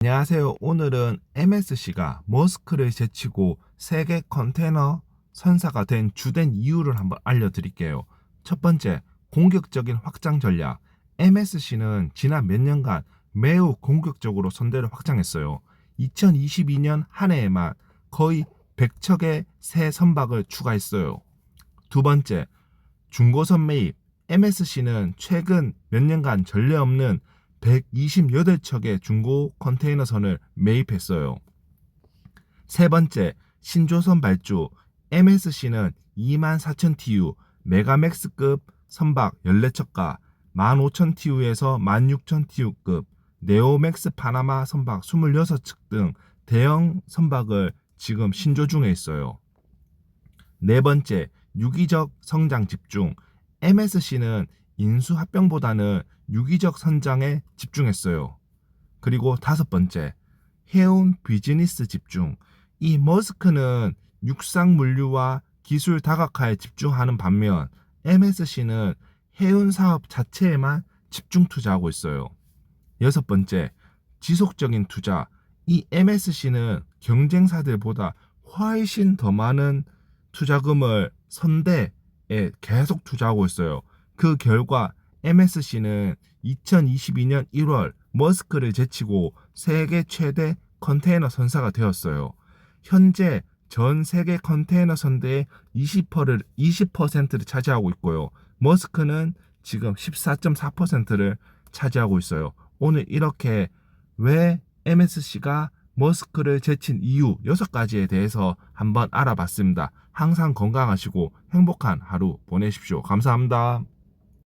안녕하세요. 오늘은 MSC가 머스크를 제치고 세계 컨테이너 선사가 된 주된 이유를 한번 알려드릴게요. 첫 번째, 공격적인 확장 전략. MSC는 지난 몇 년간 매우 공격적으로 선대를 확장했어요. 2022년 한 해에만 거의 100척의 새 선박을 추가했어요. 두 번째, 중고선 매입. MSC는 최근 몇 년간 전례 없는 128척의 중고 컨테이너선을 매입했어요. 세 번째, 신조선 발주. MSC는 24,000TU 메가맥스급 선박 14척과 15,000TU에서 16,000TU급 네오맥스 파나마 선박 26척 등 대형 선박을 지금 신조 중에 있어요. 네 번째, 유기적 성장 집중. MSC는 인수 합병보다는 유기적 선장에 집중했어요. 그리고 다섯 번째, 해운 비즈니스 집중. 이 머스크는 육상 물류와 기술 다각화에 집중하는 반면 MSC는 해운 사업 자체에만 집중 투자하고 있어요. 여섯 번째, 지속적인 투자. 이 MSC는 경쟁사들보다 훨씬 더 많은 투자금을 선대에 계속 투자하고 있어요. 그 결과 MSC는 2022년 1월 머스크를 제치고 세계 최대 컨테이너 선사가 되었어요. 현재 전 세계 컨테이너 선대의 20%를 20%를 차지하고 있고요. 머스크는 지금 14.4%를 차지하고 있어요. 오늘 이렇게 왜 MSC가 머스크를 제친 이유 6가지에 대해서 한번 알아봤습니다. 항상 건강하시고 행복한 하루 보내십시오. 감사합니다.